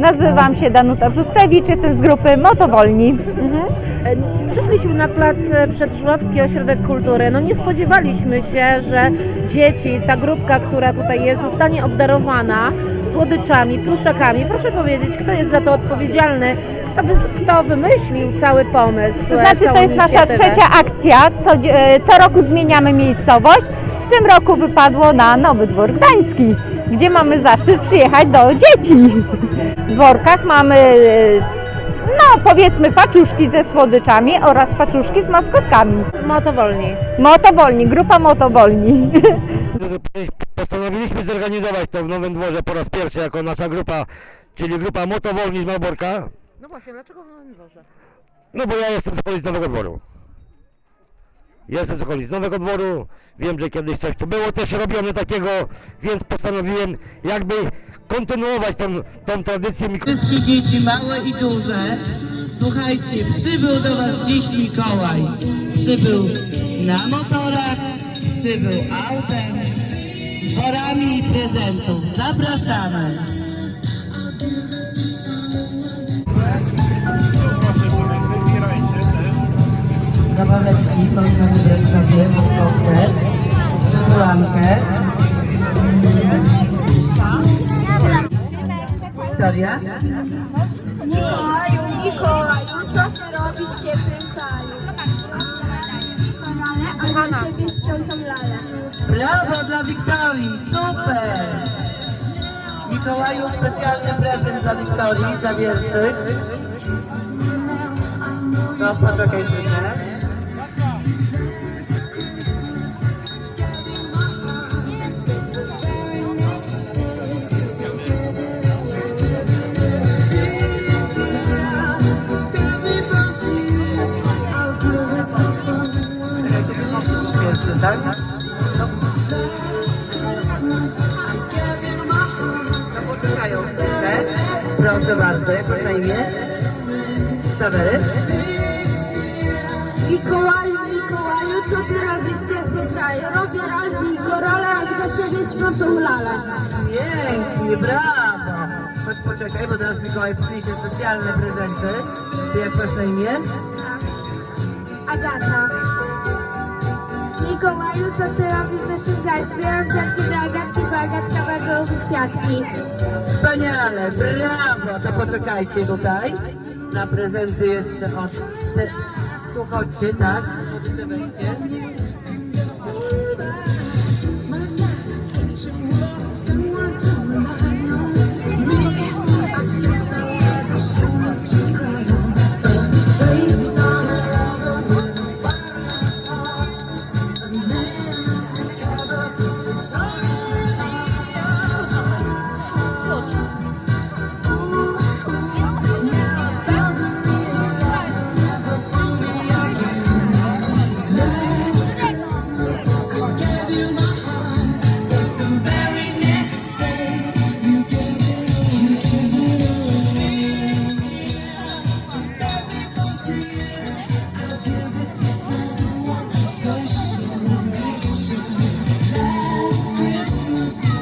Nazywam się Danuta Brzustewicz, jestem z grupy Motowolni. E, Przyszliśmy na plac e, przed Żuławski Ośrodek Kultury. No nie spodziewaliśmy się, że dzieci, ta grupka, która tutaj jest, zostanie obdarowana słodyczami, pluszakami. Proszę powiedzieć, kto jest za to odpowiedzialny? Kto, kto wymyślił cały pomysł? To znaczy całą to jest nasza inicjatywę? trzecia akcja, co, e, co roku zmieniamy miejscowość. W tym roku wypadło na Nowy Dwór Gdański, gdzie mamy zaszczyt przyjechać do dzieci. W workach mamy, e, no powiedzmy, paczuszki ze słodyczami oraz paczuszki z maskotkami. Motowolni. Motowolni, grupa Motowolni. Postanowiliśmy zorganizować to w Nowym Dworze po raz pierwszy jako nasza grupa, czyli grupa Motowolni z Malborka. No właśnie, dlaczego w Nowym Dworze? No bo ja jestem z Nowego Dworu. Jestem z okolic Nowego Dworu, wiem, że kiedyś coś tu było też robione takiego, więc postanowiłem jakby kontynuować tą, tą tradycję. Wszystkie dzieci, małe i duże, słuchajcie, przybył do Was dziś Mikołaj. Przybył na motorach, przybył autem, worami i prezentów. Zapraszamy. Zabaweczki można wybrać sobie maskotkę, szkolankę. Wiktoria? Mikołaju, Mikołaju, co ty robisz w ciepłym kraju? Kochana. Brawo dla Wiktorii, super! Mikołaju, specjalny prezent dla Wiktorii, dla wierszyk. No, poczekaj trochę. Poczekają chwilę. Proszę bardzo, jak masz na imię? Sawery? Mikołaju, Mikołaju, co ty robisz w ciepłym kraju? Robię razi korale, jak do siebie śpiącą lalę. Pięknie, brawo! Chodź poczekaj, bo teraz Mikołaj przyniesie specjalne prezenty. Ty jak masz na imię? Agata. Mikołaju, co ty robisz w naszym kraju? Zbieram kwiatki dla Agatki, bo Agatka bardzo lubi kwiatki. Wspaniale, brawo! To poczekajcie tutaj. Na prezenty jeszcze od... te- Tu chodźcie, tak? Chodźcie, weźcie.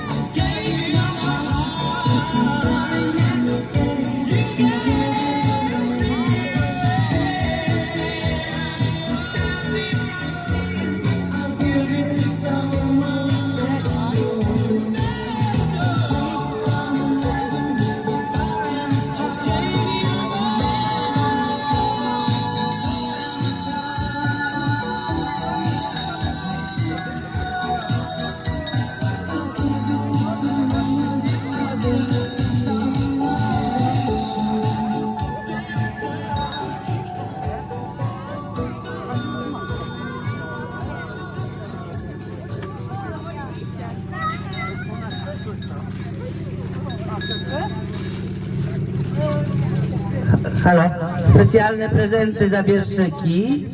Halo, specjalne prezenty za wierszyki.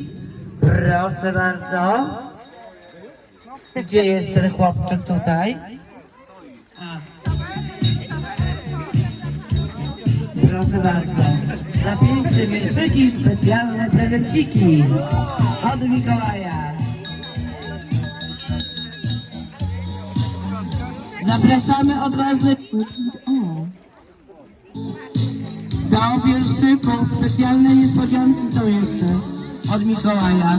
Proszę bardzo. Gdzie jest ten chłopczyk tutaj? Proszę bardzo. Za piękne wierszyki specjalne prezenciki. Od Mikołaja. Zapraszamy odważnych. O. szybko, specjalne niespodzianki są jeszcze od Mikołaja.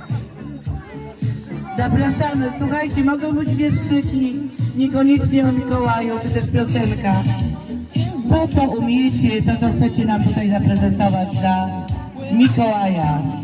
Zapraszamy, słuchajcie, mogą być wietrzyki, niekoniecznie o Mikołaju, czy też piosenka. To, co umiecie, to, co chcecie nam tutaj zaprezentować dla Mikołaja.